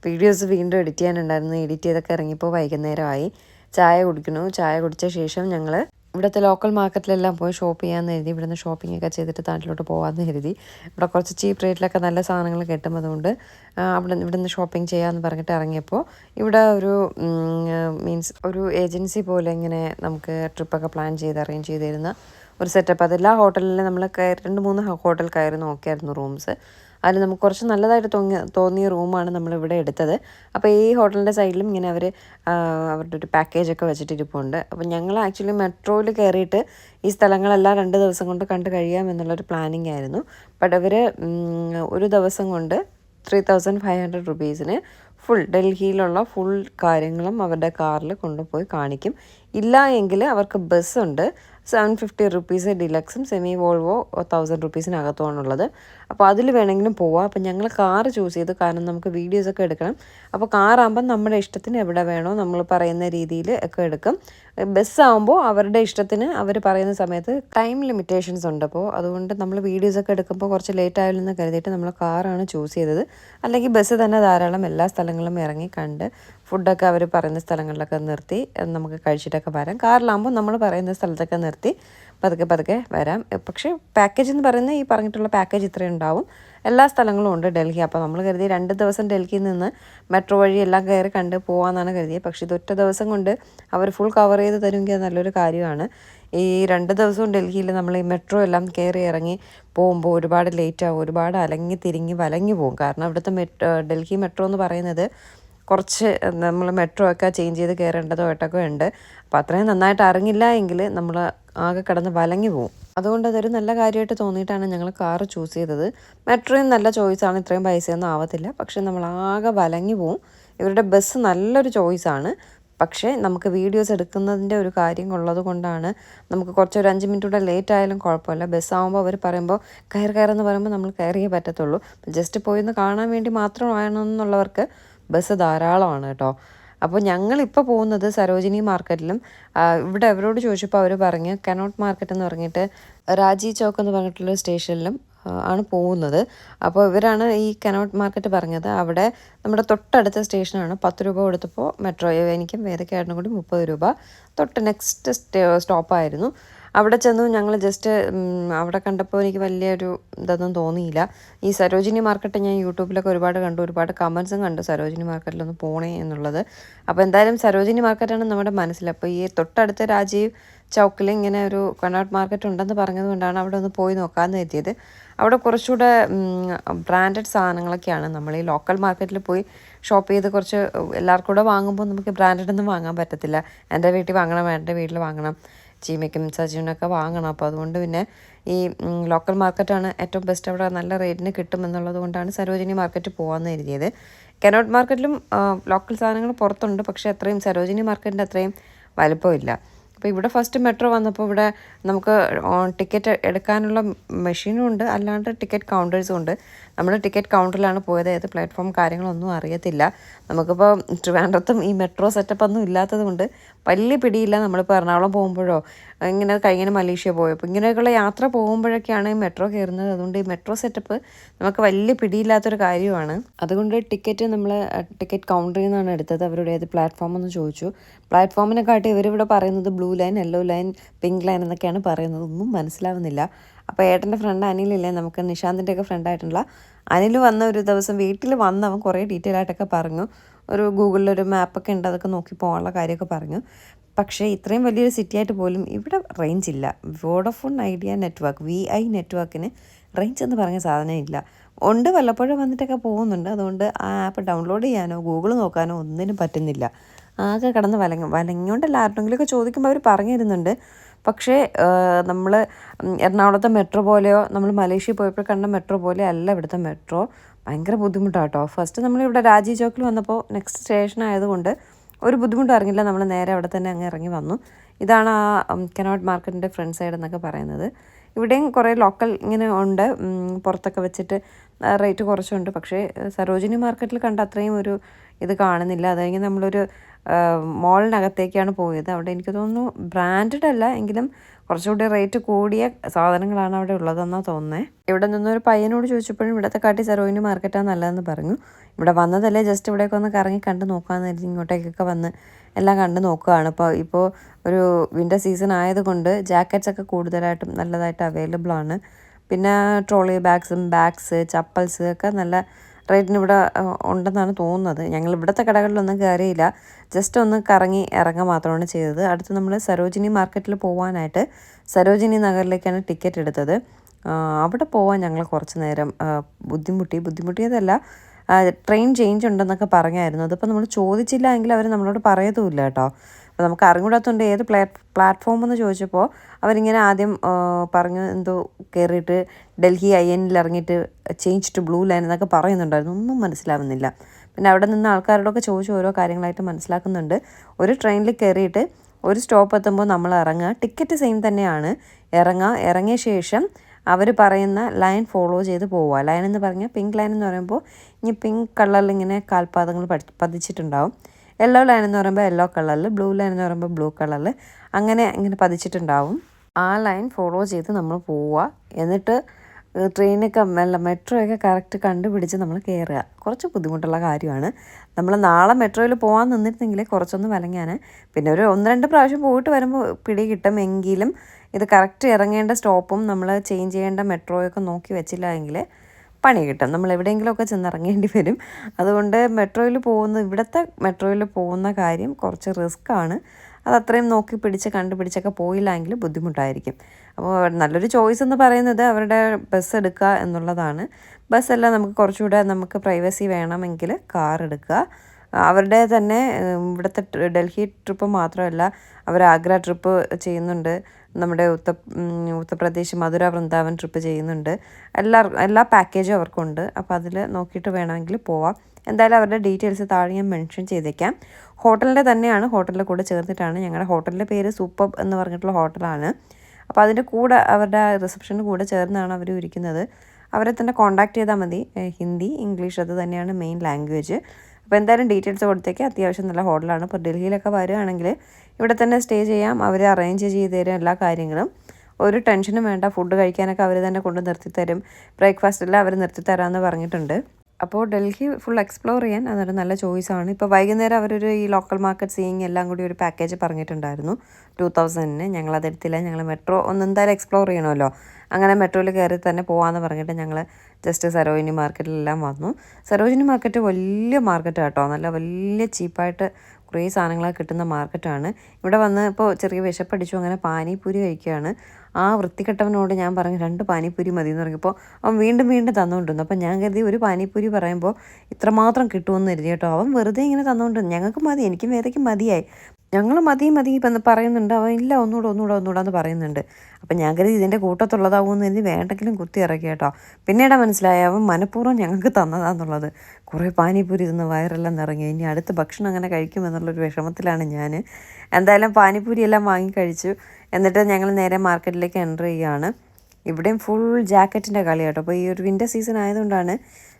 വീഡിയോസ് വീണ്ടും എഡിറ്റ് ചെയ്യാനുണ്ടായിരുന്നു. എഡിറ്റ് ചെയ്തൊക്കെ ഇറങ്ങിയപ്പോൾ വൈകുന്നേരമായി. ചായ കുടിക്കണു ചായ കുടിച്ച ശേഷം ഞങ്ങൾ ഇവിടുത്തെ ലോക്കൽ മാർക്കറ്റിലെല്ലാം പോയി ഷോപ്പ് ചെയ്യാമെന്ന് കരുതി. ഇവിടുന്ന് ഷോപ്പിംഗ് ഒക്കെ ചെയ്തിട്ട് നാട്ടിലോട്ട് പോകാമെന്ന് കരുതി. ഇവിടെ കുറച്ച് ചീപ്പ് റേറ്റിലൊക്കെ നല്ല സാധനങ്ങൾ കിട്ടും അതുകൊണ്ട് അവിടെ ഇവിടുന്ന് ഷോപ്പിംഗ് ചെയ്യാമെന്ന് പറഞ്ഞിട്ട് ഇറങ്ങിയപ്പോൾ ഇവിടെ ഒരു മീൻസ് ഒരു ഏജൻസി പോലെ ഇങ്ങനെ നമുക്ക് ട്രിപ്പൊക്കെ പ്ലാൻ ചെയ്ത് അറേഞ്ച് ചെയ്തിരുന്ന ഒരു സെറ്റപ്പ് അതെല്ലാ ഹോട്ടലിലും നമ്മൾ കയറി രണ്ട് മൂന്ന് ഹോട്ടൽ കയറി നോക്കിയായിരുന്നു റൂംസ് അതിൽ നമുക്ക് കുറച്ച് നല്ലതായിട്ട് തോന്നിയ തോന്നിയ റൂമാണ് നമ്മളിവിടെ എടുത്തത്. അപ്പോൾ ഈ ഹോട്ടലിന്റെ സൈഡിലും ഇങ്ങനെ അവർ അവരുടെ ഒരു പാക്കേജ് ഒക്കെ വെച്ചിട്ട് ഇരിപ്പുണ്ട് അപ്പോൾ ഞങ്ങൾ ആക്ച്വലി മെട്രോയിൽ കയറിയിട്ട് ഈ സ്ഥലങ്ങളെല്ലാം രണ്ട് ദിവസം കൊണ്ട് കണ്ട് കഴിയാം എന്നുള്ളൊരു പ്ലാനിങ് ആയിരുന്നു. ബട്ട് അവർ ഒരു ദിവസം കൊണ്ട് ത്രീ തൗസൻഡ് ഫൈവ് ഹൺഡ്രഡ് റുപ്പീസിന് ഫുൾ ഡൽഹിയിലുള്ള ഫുൾ കാര്യങ്ങളും അവരുടെ കാറിൽ കൊണ്ടുപോയി കാണിക്കും. ഇല്ല എങ്കിൽ അവർക്ക് ബസ്സുണ്ട്. സെവൻ ഫിഫ്റ്റി റുപ്പീസ് ഡിലക്സും സെമി വോൾവോ തൗസൻഡ് റുപ്പീസിനകത്തുമാണുള്ളത് അപ്പോൾ അതിൽ വേണമെങ്കിലും പോവാം. അപ്പോൾ ഞങ്ങൾ കാർ ചൂസ് ചെയ്തു. കാരണം നമുക്ക് വീഡിയോസൊക്കെ എടുക്കണം. അപ്പോൾ കാറാകുമ്പം നമ്മുടെ ഇഷ്ടത്തിന് എവിടെ വേണോ നമ്മൾ പറയുന്ന രീതിയിൽ ഒക്കെ എടുക്കും. ബസ്സാകുമ്പോൾ അവരുടെ ഇഷ്ടത്തിന് അവർ പറയുന്ന സമയത്ത് ടൈം ലിമിറ്റേഷൻസ് ഉണ്ട്. അപ്പോൾ അതുകൊണ്ട് നമ്മൾ വീഡിയോസൊക്കെ എടുക്കുമ്പോൾ കുറച്ച് ലേറ്റ് ആയാലെന്ന് കരുതിയിട്ട് നമ്മൾ കാറാണ് ചൂസ് ചെയ്തത്. അല്ലെങ്കിൽ ബസ് തന്നെ ധാരാളം എല്ലാ സ്ഥലങ്ങളും ഇറങ്ങി കണ്ട് ഫുഡൊക്കെ അവർ പറയുന്ന സ്ഥലങ്ങളിലൊക്കെ നിർത്തി നമുക്ക് കഴിച്ചിട്ടൊക്കെ വരാം. കാറിലാകുമ്പോൾ നമ്മൾ പറയുന്ന സ്ഥലത്തൊക്കെ നിർത്തി പതുക്കെ പതുക്കെ വരാം. പക്ഷേ പാക്കേജ് എന്ന് പറയുന്നത് ഈ പറഞ്ഞിട്ടുള്ള പാക്കേജ് ഇത്രയും ഉണ്ടാവും. എല്ലാ സ്ഥലങ്ങളും ഉണ്ട് ഡൽഹി. അപ്പോൾ നമ്മൾ കരുതി രണ്ട് ദിവസം ഡൽഹിയിൽ നിന്ന് മെട്രോ വഴി എല്ലാം കയറി കണ്ട് പോകാമെന്നാണ് കരുതിയത് പക്ഷേ ഇത് ഒറ്റ ദിവസം കൊണ്ട് അവർ ഫുൾ കവർ ചെയ്ത് തരുമെങ്കിൽ അത് നല്ലൊരു കാര്യമാണ്. ഈ രണ്ട് ദിവസവും ഡൽഹിയിൽ നമ്മൾ ഈ മെട്രോ എല്ലാം കയറി ഇറങ്ങി പോകുമ്പോൾ ഒരുപാട് ലേറ്റ് ആവും ഒരുപാട് അലങ്ങി തിരിങ്ങി വലങ്ങി പോകും. കാരണം അവിടുത്തെ മെട്രോ ഡൽഹി മെട്രോ എന്ന് പറയുന്നത് കുറച്ച് നമ്മൾ മെട്രോ ഒക്കെ ചേഞ്ച് ചെയ്ത് കയറേണ്ടതായിട്ടൊക്കെ ഉണ്ട്. അപ്പോൾ അത്രയും നന്നായിട്ട് അറിഞ്ഞില്ല എങ്കിൽ നമ്മൾ ആകെ കിടന്ന് വലങ്ങി പോകും അതുകൊണ്ട് അതൊരു നല്ല കാര്യമായിട്ട് തോന്നിയിട്ടാണ് ഞങ്ങൾ കാറ് ചൂസ് ചെയ്തത്. മെട്രോയും നല്ല ചോയ്സാണ് ഇത്രയും പൈസയൊന്നും ആവത്തില്ല. പക്ഷേ നമ്മൾ ആകെ വലങ്ങി പോവും. ഇവരുടെ ബസ് നല്ലൊരു ചോയ്സാണ് പക്ഷേ നമുക്ക് വീഡിയോസ് എടുക്കുന്നതിന്റെ ഒരു കാര്യം ഉള്ളത് കൊണ്ടാണ് നമുക്ക് കുറച്ച് ഒരു അഞ്ച് മിനിറ്റ് കൂടെ ലേറ്റ് ആയാലും കുഴപ്പമില്ല. ബസ്സാകുമ്പോൾ അവർ പറയുമ്പോൾ കയറി കയറെന്ന് പറയുമ്പോൾ നമ്മൾ കയറിയേ പറ്റത്തുള്ളൂ. ജസ്റ്റ് പോയി ഒന്ന് കാണാൻ വേണ്ടി മാത്രമാണെന്നുള്ളവർക്ക് ബസ് ധാരാളമാണ് കേട്ടോ. അപ്പോൾ ഞങ്ങളിപ്പോൾ പോകുന്നത് സരോജിനി മാർക്കറ്റിലും. ഇവിടെ അവരോട് ചോദിച്ചപ്പോൾ അവർ പറഞ്ഞു കനോട്ട് മാർക്കറ്റ് എന്ന് പറഞ്ഞിട്ട് രാജി ചോക്ക് എന്ന് പറഞ്ഞിട്ടുള്ള സ്റ്റേഷനിലും ആണ് പോകുന്നത്. അപ്പോൾ ഇവരാണ് ഈ കനോട്ട് മാർക്കറ്റ് പറഞ്ഞത്. അവിടെ നമ്മുടെ തൊട്ടടുത്ത സ്റ്റേഷനാണ്. പത്ത് രൂപ കൊടുത്തപ്പോൾ മെട്രോ എനിക്കും വേദക്കാരനും കൂടി മുപ്പത് രൂപ. തൊട്ട് നെക്സ്റ്റ് സ്റ്റോപ്പായിരുന്നു. അവിടെ ചെന്നു ഞങ്ങൾ ജസ്റ്റ് അവിടെ കണ്ടപ്പോൾ എനിക്ക് വലിയൊരു ഇതൊന്നും തോന്നിയില്ല. ഈ സരോജിനി മാർക്കറ്റ് ഞാൻ യൂട്യൂബിലൊക്കെ ഒരുപാട് കണ്ടു. ഒരുപാട് കമൻസും കണ്ടു സരോജിനി മാർക്കറ്റിലൊന്ന് പോണേ എന്നുള്ളത്. അപ്പോൾ എന്തായാലും സരോജിനി മാർക്കറ്റാണ് നമ്മുടെ മനസ്സിൽ. അപ്പോൾ ഈ തൊട്ടടുത്ത രാജീവ് ചൗക്കിൽ ഇങ്ങനെ ഒരു കണ്ണാട്ട് മാർക്കറ്റ് ഉണ്ടെന്ന് പറഞ്ഞതുകൊണ്ടാണ് അവിടെ ഒന്ന് പോയി നോക്കാമെന്ന് എത്തിയത് അവിടെ കുറച്ചുകൂടെ ബ്രാൻഡഡ് സാധനങ്ങളൊക്കെയാണ്. നമ്മൾ ഈ ലോക്കൽ മാർക്കറ്റിൽ പോയി ഷോപ്പ് ചെയ്ത് കുറച്ച് എല്ലാവർക്കും കൂടെ വാങ്ങുമ്പോൾ നമുക്ക് ബ്രാൻഡഡ് ഒന്നും വാങ്ങാൻ പറ്റത്തില്ല. എന്റെ വീട്ടിൽ വാങ്ങണം എന്റെ വീട്ടിൽ വാങ്ങണം. ചീമയ്ക്കും സജീവനൊക്കെ വാങ്ങണം. അപ്പോൾ അതുകൊണ്ട് പിന്നെ ഈ ലോക്കൽ മാർക്കറ്റാണ് ഏറ്റവും ബെസ്റ്റ് അവിടെ നല്ല റേറ്റിന് കിട്ടുമെന്നുള്ളത് കൊണ്ടാണ് സരോജിനി മാർക്കറ്റ് പോകാമെന്ന് എഴുതിയത് കനോട്ട് മാർക്കറ്റിലും ലോക്കൽ സാധനങ്ങൾ പുറത്തുണ്ട്. പക്ഷേ അത്രയും സരോജിനി മാർക്കറ്റിന്റെ അത്രയും വലുപ്പമില്ല അപ്പോൾ ഇവിടെ ഫസ്റ്റ് മെട്രോ വന്നപ്പോൾ ഇവിടെ നമുക്ക് ടിക്കറ്റ് എടുക്കാനുള്ള മെഷീനും ഉണ്ട്. അല്ലാണ്ട് ടിക്കറ്റ് കൗണ്ടേഴ്സും ഉണ്ട്. നമ്മൾ ടിക്കറ്റ് കൗണ്ടറിലാണ് പോയത്. ഏത് പ്ലാറ്റ്ഫോം കാര്യങ്ങളൊന്നും അറിയത്തില്ല. നമുക്കിപ്പോൾ ട്രിവാൻഡ്രത്തും ഈ മെട്രോ സെറ്റപ്പ് ഒന്നും ഇല്ലാത്തത് കൊണ്ട് വലിയ പിടിയില്ല നമ്മളിപ്പോൾ എറണാകുളം പോകുമ്പോഴോ ഇങ്ങനെ കഴിഞ്ഞ മലേഷ്യ പോയപ്പോൾ ഇങ്ങനെയൊക്കെയുള്ള യാത്ര പോകുമ്പോഴൊക്കെയാണ് ഈ മെട്രോ കയറുന്നത്. അതുകൊണ്ട് ഈ മെട്രോ സെറ്റപ്പ് നമുക്ക് വലിയ പിടിയില്ലാത്തൊരു കാര്യമാണ്. അതുകൊണ്ട് ടിക്കറ്റ് നമ്മൾ ടിക്കറ്റ് കൗണ്ടറിൽ നിന്നാണ് എടുത്തത്. അവരുടെ ഏത് പ്ലാറ്റ്ഫോം എന്ന് ചോദിച്ചു. പ്ലാറ്റ്ഫോമിനെക്കാട്ടി ഇവരിവിടെ പറയുന്നത് blue line yellow line pink line എന്നൊക്കെയാണ് പറയുന്നത്. ഒന്നും മനസ്സിലാവുന്നില്ല. അപ്പോൾ ഏട്ടന്റെ ഫ്രണ്ട് അനിലില്ലേ നമുക്ക് നിഷാന്തിന്റെ ഒക്കെ ഫ്രണ്ടായിട്ടുള്ള അനിൽ വന്ന ഒരു ദിവസം വീട്ടിൽ വന്ന് അവൻ കുറേ ഡീറ്റെയിൽ ആയിട്ടൊക്കെ പറഞ്ഞു. ഒരു ഗൂഗിളിലൊരു മാപ്പൊക്കെ ഉണ്ട് അതൊക്കെ നോക്കി പോകാനുള്ള കാര്യമൊക്കെ പറഞ്ഞു. പക്ഷേ ഇത്രയും വലിയൊരു സിറ്റി ആയിട്ട് പോലും ഇവിടെ റേഞ്ച് ഇല്ല. Vodafone Idea network V I നെറ്റ്വർക്കിന് റേഞ്ച് എന്ന് പറഞ്ഞ സാധനം ഇല്ല. ഉണ്ട് വല്ലപ്പോഴും വന്നിട്ടൊക്കെ പോകുന്നുണ്ട്. അതുകൊണ്ട് ആ ആപ്പ് ഡൗൺലോഡ് ചെയ്യാനോ ഗൂഗിൾ നോക്കാനോ ഒന്നിനും പറ്റുന്നില്ല. ആകെ കിടന്ന് വലങ്ങും. വലങ്ങിയോണ്ടല്ല ആരുടെങ്കിലുമൊക്കെ ചോദിക്കുമ്പോൾ അവർ പറഞ്ഞു തരുന്നുണ്ട്. പക്ഷേ നമ്മൾ എറണാകുളത്തെ മെട്രോ പോലെയോ നമ്മൾ മലേഷ്യയിൽ പോയപ്പോൾ കണ്ട മെട്രോ പോലെ അല്ല ഇവിടുത്തെ മെട്രോ. ഭയങ്കര ബുദ്ധിമുട്ടാണ് കേട്ടോ ഫസ്റ്റ് നമ്മളിവിടെ രാജീവ് ചോക്കിൽ വന്നപ്പോൾ നെക്സ്റ്റ് സ്റ്റേഷൻ ആയതുകൊണ്ട് ഒരു ബുദ്ധിമുട്ടും അറിഞ്ഞില്ല. നമ്മൾ നേരെ അവിടെ തന്നെ അങ്ങ് ഇറങ്ങി വന്നു. ഇതാണ് ആ കനോട്ട് മാർക്കറ്റിന്റെ ഫ്രണ്ട് സൈഡ് എന്നൊക്കെ പറയുന്നത്. ഇവിടെയും കുറേ ലോക്കൽ ഇങ്ങനെ ഉണ്ട്. പുറത്തൊക്കെ വെച്ചിട്ട് റേറ്റ് കുറച്ചുണ്ട്. പക്ഷേ സരോജിനി മാർക്കറ്റിൽ കണ്ട അത്രയും ഒരു ഇത് കാണുന്നില്ല. അത് കഴിഞ്ഞ് നമ്മളൊരു മോളിനകത്തേക്കാണ് പോയത്. അവിടെ എനിക്ക് തോന്നുന്നു ബ്രാൻഡഡ് അല്ല എങ്കിലും കുറച്ചുകൂടി റേറ്റ് കൂടിയ സാധനങ്ങളാണ് അവിടെ ഉള്ളതെന്നാണ് തോന്നുന്നത് ഇവിടെ നിന്നൊരു പയ്യനോട് ചോദിച്ചപ്പോഴും ഇവിടുത്തെ കാട്ടി സെറോയിന്റെ മാർക്കറ്റാണ് നല്ലതെന്ന് പറഞ്ഞു. ഇവിടെ വന്നതല്ലേ ജസ്റ്റ് ഇവിടേക്ക് ഒന്ന് കറങ്ങി കണ്ട് നോക്കാമെന്ന് കരുതി ഇങ്ങോട്ടേക്കൊക്കെ വന്ന് എല്ലാം കണ്ട് നോക്കുകയാണ്. ഇപ്പോൾ ഇപ്പോൾ ഒരു വിന്റർ സീസൺ ആയതുകൊണ്ട് ജാക്കറ്റ്സ് ഒക്കെ കൂടുതലായിട്ടും നല്ലതായിട്ട് അവൈലബിൾ ആണ്. പിന്നെ ട്രോളി ബാഗ്സും ബാഗ്സ് ചപ്പൽസ് ഒക്കെ നല്ല റേറ്റിന് ഇവിടെ ഉണ്ടെന്നാണ് തോന്നുന്നത്. ഞങ്ങൾ ഇവിടുത്തെ കടകളിലൊന്നും കയറിയില്ല. ജസ്റ്റ് ഒന്ന് കറങ്ങി ഇറങ്ങുക മാത്രമാണ് ചെയ്തത്. അടുത്ത് നമ്മൾ സരോജിനി മാർക്കറ്റിൽ പോകാനായിട്ട് സരോജിനി നഗറിലേക്കാണ് ടിക്കറ്റ് എടുത്തത്. അവിടെ പോകാൻ ഞങ്ങൾ കുറച്ച് നേരം ബുദ്ധിമുട്ടി. ബുദ്ധിമുട്ടിയതല്ല ട്രെയിൻ ചേഞ്ച് ഉണ്ടെന്നൊക്കെ പറഞ്ഞായിരുന്നു. അതിപ്പോൾ നമ്മൾ ചോദിച്ചില്ല എങ്കിൽ അവർ നമ്മളോട് പറയത്തുമില്ല കേട്ടോ. അപ്പോൾ നമുക്ക് അറിഞ്ഞൂടാത്തതുകൊണ്ട് ഏത് പ്ലാറ്റ് പ്ലാറ്റ്ഫോം എന്ന് ചോദിച്ചപ്പോൾ അവരിങ്ങനെ ആദ്യം പറഞ്ഞു എന്തോ കയറിയിട്ട് ഡൽഹി ഐ എനിൽ ഇറങ്ങിയിട്ട് ചേഞ്ച് ടു ബ്ലൂ ലൈൻ എന്നൊക്കെ പറയുന്നുണ്ടായിരുന്നു. ഒന്നും മനസ്സിലാവുന്നില്ല. പിന്നെ അവിടെ നിന്ന് ആൾക്കാരോടൊക്കെ ചോദിച്ചു ഓരോ കാര്യങ്ങളായിട്ട് മനസ്സിലാക്കുന്നുണ്ട്. ഒരു ട്രെയിനിൽ കയറിയിട്ട് ഒരു സ്റ്റോപ്പ് എത്തുമ്പോൾ നമ്മൾ ഇറങ്ങുക. ടിക്കറ്റ് സെയിം തന്നെയാണ്. ഇറങ്ങുക ഇറങ്ങിയ ശേഷം അവർ പറയുന്ന ലൈൻ ഫോളോ ചെയ്ത് പോവുക. ലൈൻ എന്ന് പറഞ്ഞാൽ പിങ്ക് ലൈൻ എന്ന് പറയുമ്പോൾ ഇനി പിങ്ക് കളറിൽ ഇങ്ങനെ കാൽപാദങ്ങൾ പതി- പതിച്ചിട്ടുണ്ടാവും. യെല്ലോ ലൈൻ എന്ന് പറയുമ്പോൾ യെല്ലോ കളറിൽ ബ്ലൂ ലൈൻ എന്ന് പറയുമ്പോൾ ബ്ലൂ കളറിൽ അങ്ങനെ ഇങ്ങനെ പതിച്ചിട്ടുണ്ടാവും. ആ ലൈൻ ഫോളോ ചെയ്ത് നമ്മൾ പോവുക. എന്നിട്ട് ട്രെയിനൊക്കെ അല്ല മെട്രോ ഒക്കെ കറക്റ്റ് കണ്ടുപിടിച്ച് നമ്മൾ കയറുക കുറച്ച് ബുദ്ധിമുട്ടുള്ള കാര്യമാണ്. നമ്മൾ നാളെ മെട്രോയിൽ പോകാൻ നിന്നിരുന്നെങ്കിൽ കുറച്ചൊന്ന് വലങ്ങാൻ പിന്നെ ഒരു ഒന്ന് രണ്ട് പ്രാവശ്യം പോയിട്ട് വരുമ്പോൾ പിടി കിട്ടുമെങ്കിലും ഇത് കറക്റ്റ് ഇറങ്ങേണ്ട സ്റ്റോപ്പും നമ്മൾ ചേഞ്ച് ചെയ്യേണ്ട മെട്രോയൊക്കെ നോക്കി വെച്ചില്ല എങ്കിൽ പണി കിട്ടും. നമ്മൾ എവിടെയെങ്കിലുമൊക്കെ ചെന്ന് ഇറങ്ങേണ്ടി വരും. അതുകൊണ്ട് മെട്രോയിൽ പോകുന്ന ഇവിടുത്തെ മെട്രോയിൽ പോകുന്ന കാര്യം കുറച്ച് റിസ്ക് ആണ്. അത് അത്രയും നോക്കി പിടിച്ച് കണ്ടുപിടിച്ചൊക്കെ പോയില്ലെങ്കിൽ ബുദ്ധിമുട്ടായിരിക്കും. അപ്പോൾ നല്ലൊരു ചോയ്സ് എന്ന് പറയുന്നത് അവരുടെ ബസ് എടുക്കുക എന്നുള്ളതാണ്. ബസ്സല്ല നമുക്ക് കുറച്ചുകൂടെ നമുക്ക് പ്രൈവസി വേണമെങ്കിൽ കാർ എടുക്കുക. അവരുടെ തന്നെ ഇവിടുത്തെ ഡൽഹി ട്രിപ്പ് മാത്രമല്ല അവർ ആഗ്ര ട്രിപ്പ് ചെയ്യുന്നുണ്ട്. നമ്മുടെ ഉത്ത ഉത്തർപ്രദേശ് മധുര വൃന്ദാവൻ ട്രിപ്പ് ചെയ്യുന്നുണ്ട്. എല്ലാ എല്ലാ പാക്കേജും അവർക്കുണ്ട്. അപ്പോൾ അതിൽ നോക്കിയിട്ട് വേണമെങ്കിൽ പോവാം. എന്തായാലും അവരുടെ ഡീറ്റെയിൽസ് താഴെ ഞാൻ മെൻഷൻ ചെയ്തേക്കാം. ഹോട്ടലിന്റെ തന്നെയാണ് ഹോട്ടലിന്റെ കൂടെ ചേർന്നിട്ടാണ്. ഞങ്ങളുടെ ഹോട്ടലിന്റെ പേര് സൂപ്പർ എന്ന് പറഞ്ഞിട്ടുള്ള ഹോട്ടലാണ്. അപ്പോൾ അതിന്റെ കൂടെ അവരുടെ റിസപ്ഷന്റെ കൂടെ ചേർന്നാണ് അവർ ഇരിക്കുന്നത്. അവരെ തന്നെ കോൺടാക്ട് ചെയ്താൽ മതി. ഹിന്ദി ഇംഗ്ലീഷ് അത് തന്നെയാണ് മെയിൻ ലാംഗ്വേജ് അപ്പോൾ എന്തായാലും ഡീറ്റെയിൽസ് കൊടുത്തേക്ക്. അത്യാവശ്യം നല്ല ഹോട്ടലാണ്. ഇപ്പോൾ ഡൽഹിയിലൊക്കെ വരികയാണെങ്കിൽ ഇവിടെ തന്നെ സ്റ്റേ ചെയ്യാം. അവർ അറേഞ്ച് ചെയ്ത് തരും എല്ലാ കാര്യങ്ങളും. ഒരു ടെൻഷനും വേണ്ട. ഫുഡ് കഴിക്കാനൊക്കെ അവർ തന്നെ കൊണ്ട് നിർത്തി തരും ബ്രേക്ക്ഫാസ്റ്റ് എല്ലാം അവർ നിർത്തി തരാമെന്ന് പറഞ്ഞിട്ടുണ്ട്. അപ്പോൾ ഡൽഹി ഫുൾ എക്സ്പ്ലോർ ചെയ്യാൻ അതൊരു നല്ല ചോയ്സാണ് ഇപ്പോൾ വൈകുന്നേരം അവരൊരു ഈ ലോക്കൽ മാർക്കറ്റ് സീയിങ് എല്ലാം കൂടി ഒരു പാക്കേജ് പറഞ്ഞിട്ടുണ്ടായിരുന്നു. ടു തൗസൻഡിന് ഞങ്ങളതെടുത്തില്ല ഞങ്ങൾ മെട്രോ ഒന്ന് എന്തായാലും എക്സ്പ്ലോർ ചെയ്യണമല്ലോ. അങ്ങനെ മെട്രോയിൽ കയറി തന്നെ പോകാമെന്ന് പറഞ്ഞിട്ട് ഞങ്ങൾ ജസ്റ്റ് സരോജിനി മാർക്കറ്റിലെല്ലാം വന്നു. സരോജിനി മാർക്കറ്റ് വലിയ മാർക്കറ്റ് കേട്ടോ. നല്ല വലിയ ചീപ്പായിട്ട് കുറേ സാധനങ്ങളൊക്കെ കിട്ടുന്ന മാർക്കറ്റാണ്. ഇവിടെ വന്ന് ഇപ്പോൾ ചെറിയ വിശപ്പടിച്ചു അങ്ങനെ പാനിപ്പൂരി കഴിക്കുകയാണ്. ആ വൃത്തികെട്ടവനോട് ഞാൻ പറഞ്ഞു രണ്ട് പാനിപ്പൂരി മതി എന്ന് പറഞ്ഞപ്പോൾ അവൻ വീണ്ടും വീണ്ടും തന്നുകൊണ്ടിരുന്നു. അപ്പം ഞാൻ കരുതി ഒരു പാനിപ്പൂരി പറയുമ്പോൾ ഇത്രമാത്രം കിട്ടുമെന്ന് കരുതി കേട്ടോ. അവൻ വെറുതെ ഇങ്ങനെ തന്നുകൊണ്ടിരുന്നു ഞങ്ങൾക്ക് മതി എനിക്കും വേദയ്ക്കും മതിയായി. ഞങ്ങൾ മതി മതി ഇപ്പം പറയുന്നുണ്ട്. അവൻ ഇല്ല ഒന്നുകൂടെ ഒന്നുകൂടെ ഒന്നുകൂടെ എന്ന് പറയുന്നുണ്ട്. അപ്പം ഞാൻ കരുതി ഇതിന്റെ കൂട്ടത്തുള്ളതാവുമെന്ന് കരുതി വേണ്ടെങ്കിലും കുത്തി ഇറക്കി കേട്ടോ. പിന്നീട് മനസ്സിലായ അവൻ മനഃപൂർവം ഞങ്ങൾക്ക് തന്നതാന്നുള്ളത്. കുറേ പാനിപ്പൂരി ഇതിന്ന് വയറെല്ലാം നിറങ്ങി ഇനി അടുത്ത ഭക്ഷണം അങ്ങനെ കഴിക്കുമെന്നുള്ളൊരു വിഷമത്തിലാണ് ഞാൻ. എന്തായാലും പാനിപ്പൂരി എല്ലാം വാങ്ങി കഴിച്ചു. എന്നിട്ട് ഞങ്ങൾ നേരെ മാർക്കറ്റിലേക്ക് എന്റർ ചെയ്യുകയാണ് ഇവിടെയും ഫുൾ ജാക്കറ്റിന്റെ കളി കേട്ടോ അപ്പോൾ ഈ ഒരു വിന്റർ സീസൺ ആയതുകൊണ്ടാണ്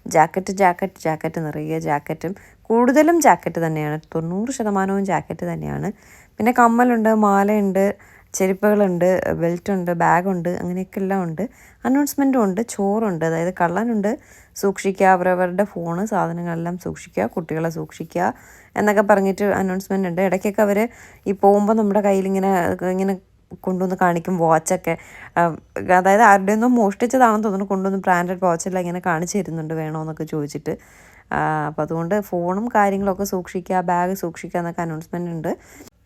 ജാക്കറ്റ് ജാക്കറ്റ് ജാക്കറ്റ് നിറയെ ജാക്കറ്റും. കൂടുതലും ജാക്കറ്റ് തന്നെയാണ്. തൊണ്ണൂറ് ശതമാനവും ജാക്കറ്റ് തന്നെയാണ്. പിന്നെ കമ്മലുണ്ട് മാലയുണ്ട് ചെരുപ്പുകളുണ്ട് ബെൽറ്റുണ്ട് ബാഗുണ്ട് അങ്ങനെയൊക്കെ എല്ലാം ഉണ്ട്. അനൗൺസ്മെന്റും ഉണ്ട് ചോറുണ്ട്. അതായത് കള്ളനുണ്ട് സൂക്ഷിക്കുക അവരവരുടെ ഫോണ് സാധനങ്ങളെല്ലാം സൂക്ഷിക്കുക കുട്ടികളെ സൂക്ഷിക്കുക എന്നൊക്കെ പറഞ്ഞിട്ട് അനൗൺസ്മെന്റ് ഉണ്ട് ഇടയ്ക്കൊക്കെ അവർ ഈ പോകുമ്പോൾ നമ്മുടെ കയ്യിലിങ്ങനെ ഇങ്ങനെ കൊണ്ടുവന്ന് കാണിക്കും വാച്ചൊക്കെ. അതായത് ആരുടെ ഒന്നും മോഷ്ടിച്ചതാണെന്ന് തോന്നുന്നു. കൊണ്ടുവന്ന് ബ്രാൻഡഡ് വാച്ചെല്ലാം ഇങ്ങനെ കാണിച്ചു തരുന്നുണ്ട് വേണമെന്നൊക്കെ ചോദിച്ചിട്ട്. അപ്പോൾ അതുകൊണ്ട് ഫോണും കാര്യങ്ങളൊക്കെ സൂക്ഷിക്കുക ബാഗ് സൂക്ഷിക്കുക എന്നൊക്കെ അനൗൺസ്മെന്റ് ഉണ്ട്.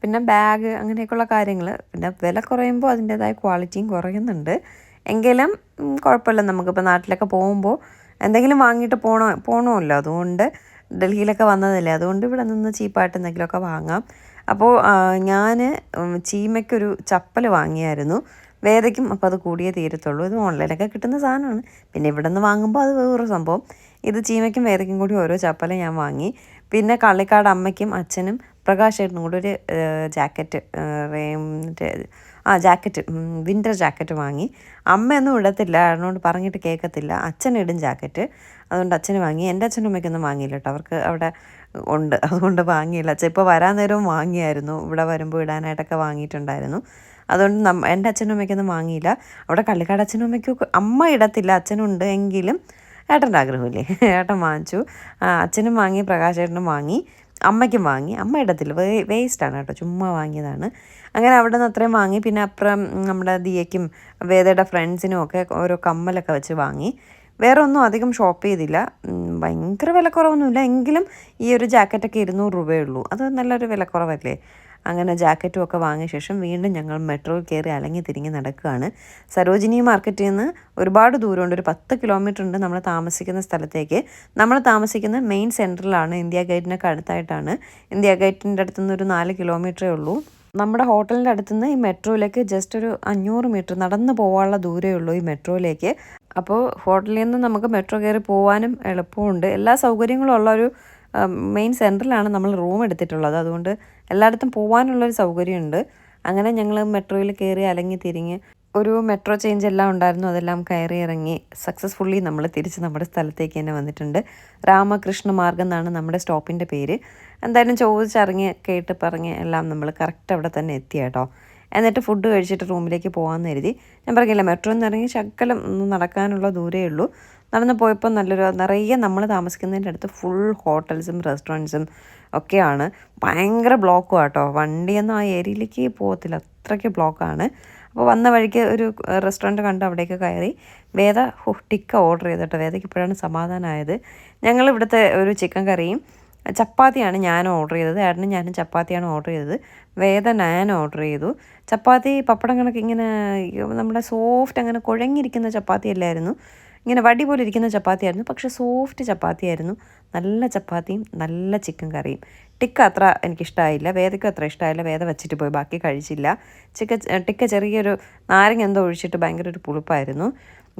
പിന്നെ ബാഗ് അങ്ങനെയൊക്കെയുള്ള കാര്യങ്ങൾ. പിന്നെ വില കുറയുമ്പോൾ അതിന്റേതായ ക്വാളിറ്റിയും കുറയുന്നുണ്ട്. എങ്കിലും കുഴപ്പമില്ല. നമുക്കിപ്പോൾ നാട്ടിലൊക്കെ പോകുമ്പോൾ എന്തെങ്കിലും വാങ്ങിയിട്ട് പോകണോ പോകണമല്ലോ അതുകൊണ്ട് ഡൽഹിയിലൊക്കെ വന്നതല്ലേ. അതുകൊണ്ട് ഇവിടെ നിന്ന് ചീപ്പായിട്ട് എന്തെങ്കിലുമൊക്കെ വാങ്ങാം. അപ്പോൾ ഞാൻ ചീമയ്ക്കൊരു ചപ്പൽ വാങ്ങിയായിരുന്നു. വേദയ്ക്കും അപ്പോൾ അത് കൂടിയേ തീരത്തുള്ളൂ. ഇത് ഓൺലൈനൊക്കെ കിട്ടുന്ന സാധനമാണ്. പിന്നെ ഇവിടെ നിന്ന് വാങ്ങുമ്പോൾ അത് വേറൊരു സംഭവം. ഇത് ചീമയ്ക്കും വേദയ്ക്കും കൂടി ഓരോ ചപ്പല ഞാൻ വാങ്ങി. പിന്നെ കള്ളിക്കാട് അമ്മയ്ക്കും അച്ഛനും പ്രകാശ് ഏട്ടനും കൂടി ഒരു ജാക്കറ്റ് ആ ജാക്കറ്റ് വിന്റർ ജാക്കറ്റ് വാങ്ങി. അമ്മയൊന്നും ഇടത്തില്ല. അതിനോട് പറഞ്ഞിട്ട് കേൾക്കത്തില്ല അച്ഛൻ ഇടും ജാക്കറ്റ്. അതുകൊണ്ട് അച്ഛന് വാങ്ങി. എന്റെ അച്ഛനും അമ്മയ്ക്കൊന്നും വാങ്ങിയില്ല കേട്ടോ. അവർക്ക് അവിടെ ഉണ്ട്. അതുകൊണ്ട് വാങ്ങിയില്ല. അച്ഛൻ ഇപ്പോൾ വരാൻ നേരവും വാങ്ങിയായിരുന്നു. ഇവിടെ വരുമ്പോൾ ഇടാനായിട്ടൊക്കെ വാങ്ങിയിട്ടുണ്ടായിരുന്നു. അതുകൊണ്ട് നമ്മ എന്റെ അച്ഛനും അമ്മയ്ക്കൊന്നും വാങ്ങിയില്ല. അവിടെ കള്ളിക്കാട് അച്ഛനും അമ്മയ്ക്കും അമ്മ ഇടത്തില്ല. അച്ഛനുണ്ട് എങ്കിലും ഏട്ടന്റെ ആഗ്രഹമില്ലേ? ഏട്ടൻ വാങ്ങിച്ചു. അച്ഛനും വാങ്ങി പ്രകാശ് ഏട്ടനും വാങ്ങി അമ്മയ്ക്കും വാങ്ങി. അമ്മ ഇടത്തില്ല. വേ വേസ്റ്റാണ് കേട്ടോ. ചുമ്മാ വാങ്ങിയതാണ്. അങ്ങനെ അവിടെ നിന്ന് അത്രയും വാങ്ങി. പിന്നെ അപ്പുറം നമ്മുടെ ദിയയ്ക്കും വേദയുടെ ഫ്രണ്ട്സിനും ഒക്കെ ഓരോ കമ്മലൊക്കെ വെച്ച് വാങ്ങി. വേറെ ഒന്നും അധികം ഷോപ്പ് ചെയ്തില്ല. ഭയങ്കര വിലക്കുറവൊന്നുമില്ല. എങ്കിലും ഈ ഒരു ജാക്കറ്റൊക്കെ ഇരുന്നൂറ് രൂപയേ ഉള്ളൂ. അത് നല്ലൊരു വിലക്കുറവല്ലേ? അങ്ങനെ ജാക്കറ്റും ഒക്കെ വാങ്ങിയ ശേഷം വീണ്ടും ഞങ്ങൾ മെട്രോയിൽ കയറി അലങ്ങി തിരിഞ്ഞ് നടക്കുകയാണ്. സരോജിനി മാർക്കറ്റിൽ നിന്ന് ഒരുപാട് ദൂരമുണ്ട്. ഒരു പത്ത് കിലോമീറ്റർ ഉണ്ട് നമ്മൾ താമസിക്കുന്ന സ്ഥലത്തേക്ക്. നമ്മൾ താമസിക്കുന്ന മെയിൻ സെന്ററിലാണ് ഇന്ത്യ ഗേറ്റിനൊക്കെ അടുത്തായിട്ടാണ്. ഇന്ത്യ ഗേറ്റിന്റെ അടുത്തുനിന്ന് ഒരു നാല് കിലോമീറ്ററേ ഉള്ളൂ. നമ്മുടെ ഹോട്ടലിന്റെ അടുത്തുനിന്ന് ഈ മെട്രോയിലേക്ക് ജസ്റ്റ് ഒരു അഞ്ഞൂറ് മീറ്റർ നടന്നു പോകാനുള്ള ദൂരമേ ഉള്ളൂ ഈ മെട്രോയിലേക്ക്. അപ്പോൾ ഹോട്ടലിൽ നിന്ന് നമുക്ക് മെട്രോ കയറി പോകാനും എളുപ്പമുണ്ട്. എല്ലാ സൗകര്യങ്ങളും ഉള്ള ഒരു മെയിൻ സെന്ററിലാണ് നമ്മൾ റൂം എടുത്തിട്ടുള്ളത്. അതുകൊണ്ട് എല്ലായിടത്തും പോകാനുള്ളൊരു സൗകര്യമുണ്ട്. അങ്ങനെ ഞങ്ങൾ മെട്രോയിൽ കയറി അലങ്ങി തിരിഞ്ഞ് ഒരു മെട്രോ ചേഞ്ച് എല്ലാം ഉണ്ടായിരുന്നു. അതെല്ലാം കയറി ഇറങ്ങി സക്സസ്ഫുള്ളി നമ്മൾ തിരിച്ച് നമ്മുടെ സ്ഥലത്തേക്ക് തന്നെ വന്നിട്ടുണ്ട്. രാമകൃഷ്ണ മാർഗം എന്നാണ് നമ്മുടെ സ്റ്റോപ്പിന്റെ പേര്. എന്തായാലും ചോദിച്ചറിഞ്ഞ് കേട്ട് പറഞ്ഞ് എല്ലാം നമ്മൾ കറക്റ്റ് അവിടെ തന്നെ എത്തി കേട്ടോ. എന്നിട്ട് ഫുഡ് കഴിച്ചിട്ട് റൂമിലേക്ക് പോകാമെന്ന് കരുതി. ഞാൻ പറഞ്ഞില്ല മെട്രോ എന്ന് ഇറങ്ങി ശക്കലം ഒന്ന് നടക്കാനുള്ള ദൂരേ ഉള്ളൂ. നടന്ന് പോയപ്പോൾ നല്ലൊരു നിറയെ നമ്മൾ താമസിക്കുന്നതിന്റെ അടുത്ത് ഫുൾ ഹോട്ടൽസും റെസ്റ്റോറന്റ്സും ഒക്കെയാണ്. ഭയങ്കര ബ്ലോക്കും കേട്ടോ വണ്ടിയൊന്നും ആ ഏരിയയിലേക്ക് പോകത്തില്ല. അത്രയ്ക്ക് ബ്ലോക്കാണ് അപ്പോൾ വന്ന വഴിക്ക് ഒരു റെസ്റ്റോറന്റ് കണ്ട് അവിടേക്ക് കയറി. വേദ ഹു ടിക്ക ഓർഡർ ചെയ്തിട്ട്. വേദയ്ക്ക് ഇപ്പോഴാണ് സമാധാനമായത് ഞങ്ങൾ ഇവിടുത്തെ ഒരു ചിക്കൻ കറിയും ചപ്പാത്തിയാണ് ഞാൻ ഓർഡർ ചെയ്തത്. ഏട്ടനും ഞാനും ചപ്പാത്തിയാണ് ഓർഡർ ചെയ്തത്. വേദ ഞാൻ ഓർഡർ ചെയ്തു. ചപ്പാത്തി പപ്പടം കണക്ക് ഇങ്ങനെ നമ്മുടെ സോഫ്റ്റ് അങ്ങനെ കുഴങ്ങിയിരിക്കുന്ന ചപ്പാത്തി അല്ലായിരുന്നു ഇങ്ങനെ വടി പോലെ ഇരിക്കുന്ന ചപ്പാത്തിയായിരുന്നു. പക്ഷെ സോഫ്റ്റ് ചപ്പാത്തിയായിരുന്നു. നല്ല ചപ്പാത്തിയും നല്ല ചിക്കൻ കറിയും. ടിക്ക അത്ര എനിക്കിഷ്ടമായില്ല വേദയ്ക്കും അത്ര ഇഷ്ടമായില്ല വേദ വെച്ചിട്ട് പോയി. ബാക്കി കഴിച്ചില്ല. ചിക്ക ടിക്ക ചെറിയൊരു നാരങ്ങ എന്തോ ഒഴിച്ചിട്ട് ഭയങ്കര ഒരു പുളിപ്പായിരുന്നു.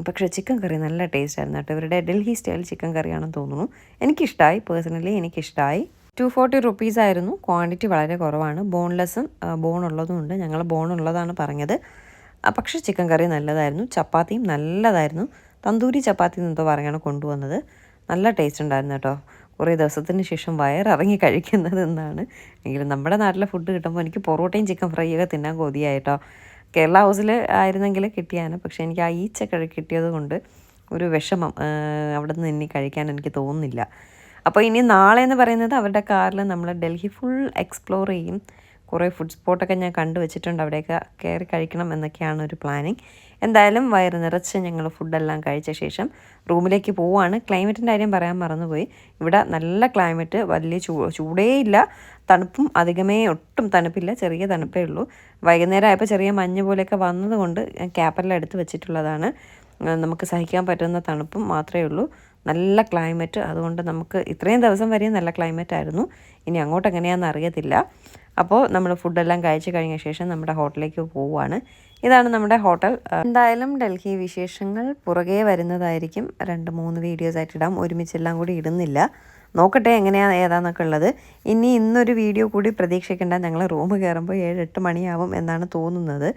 പക്ഷേ ചിക്കൻ കറി നല്ല ടേസ്റ്റ് ആയിരുന്നു കേട്ടോ. ഇവരുടെ ഡൽഹി സ്റ്റൈൽ ചിക്കൻ കറിയാണെന്ന് തോന്നുന്നു. എനിക്കിഷ്ടമായി പേഴ്സണലി എനിക്കിഷ്ടമായി ടു ഫോർട്ടി റുപ്പീസ് ആയിരുന്നു. ക്വാണ്ടിറ്റി വളരെ കുറവാണ്. ബോൺലെസ്സും ബോൺ ഉള്ളതും ഉണ്ട്. ഞങ്ങൾ ബോൺ ഉള്ളതാണ് പറഞ്ഞത്. പക്ഷേ ചിക്കൻ കറി നല്ലതായിരുന്നു. ചപ്പാത്തിയും നല്ലതായിരുന്നു. തന്തൂരി ചപ്പാത്തി എന്തോ പറയാണ് കൊണ്ടുവന്നത്. നല്ല ടേസ്റ്റ് ഉണ്ടായിരുന്നു കേട്ടോ. കുറേ ദിവസത്തിന് ശേഷം വയറിറങ്ങി കഴിക്കുന്നത് എന്നാണ്. എങ്കിലും നമ്മുടെ നാട്ടിലെ ഫുഡ് കിട്ടുമ്പോൾ എനിക്ക് പൊറോട്ടയും ചിക്കൻ ഫ്രൈയൊക്കെ തിന്നാൻ കൊതിയായിട്ടോ കേരള ഹൗസിൽ ആയിരുന്നെങ്കിൽ കിട്ടിയാണ് പക്ഷേ എനിക്ക് ആ ഈച്ച കഴി കിട്ടിയത് കൊണ്ട് ഒരു വിഷമം അവിടെ നിന്ന് ഇനി കഴിക്കാൻ എനിക്ക് തോന്നുന്നില്ല. അപ്പോൾ ഇനി നാളെ എന്ന് പറയുന്നത് അവരുടെ കാറിൽ നമ്മൾ ഡൽഹി ഫുൾ എക്സ്പ്ലോർ ചെയ്യും. കുറേ ഫുഡ് സ്പോട്ടൊക്കെ ഞാൻ കണ്ടു വെച്ചിട്ടുണ്ട്. അവിടെയൊക്കെ കയറി കഴിക്കണം എന്നൊക്കെയാണ് ഒരു പ്ലാനിങ് എന്തായാലും വയറ് നിറച്ച് ഞങ്ങൾ ഫുഡെല്ലാം കഴിച്ച ശേഷം റൂമിലേക്ക് പോവുകയാണ് ക്ലൈമറ്റിന്റെ കാര്യം പറയാൻ മറന്നുപോയി. ഇവിടെ നല്ല ക്ലൈമറ്റ് വലിയ ചൂടേ ഇല്ല. തണുപ്പും അധികമേ ഒട്ടും തണുപ്പില്ല. ചെറിയ തണുപ്പേ ഉള്ളൂ. വൈകുന്നേരം ആയപ്പോൾ ചെറിയ മഞ്ഞ് പോലെയൊക്കെ വന്നതുകൊണ്ട് ക്യാപ്പെല്ലാം എടുത്ത് വെച്ചിട്ടുള്ളതാണ്. നമുക്ക് സഹിക്കാൻ പറ്റുന്ന തണുപ്പും മാത്രമേ ഉള്ളൂ. നല്ല ക്ലൈമറ്റ്. അതുകൊണ്ട് നമുക്ക് ഇത്രയും ദിവസം വരെയും നല്ല ക്ലൈമറ്റ് ആയിരുന്നു. ഇനി അങ്ങോട്ട് എങ്ങനെയാണെന്ന് അറിയത്തില്ല. അപ്പോൾ നമ്മൾ ഫുഡെല്ലാം കഴിച്ചു കഴിഞ്ഞ ശേഷം നമ്മുടെ ഹോട്ടലിലേക്ക് പോവുകയാണ്. ഇതാണ് നമ്മുടെ ഹോട്ടൽ. എന്തായാലും ഡൽഹി വിശേഷങ്ങൾ പുറകെ വരുന്നതായിരിക്കും. രണ്ട് മൂന്ന് വീഡിയോസ് ആയിട്ട് ഇടാം. ഒരുമിച്ചെല്ലാം കൂടി ഇടുന്നില്ല. നോക്കട്ടെ എങ്ങനെയാണ് ഏതാന്നൊക്കെ ഉള്ളത്. ഇനി ഇന്നൊരു വീഡിയോ കൂടി പ്രതീക്ഷിക്കേണ്ട. ഞങ്ങൾ റൂം കയറുമ്പോൾ ഏഴ് എട്ട് മണിയാവും എന്നാണ് തോന്നുന്നത്.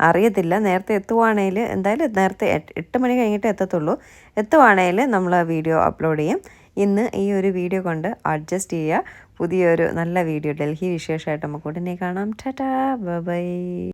അറിയത്തില്ല. നേരത്തെ എത്തുവാണേൽ എന്തായാലും നേരത്തെ എട്ട് മണി കഴിഞ്ഞിട്ട് എത്തത്തുള്ളൂ. എത്തുവാണേൽ നമ്മൾ വീഡിയോ അപ്ലോഡ് ചെയ്യും. ഇന്ന് ഈ ഒരു വീഡിയോ കൊണ്ട് അഡ്ജസ്റ്റ് ചെയ്യുക. പുതിയൊരു നല്ല വീഡിയോ. ഡൽഹി വിശേഷമായിട്ട് നമുക്ക് ഉടനെ കാണാം. ടാറ്റാ. ബൈ.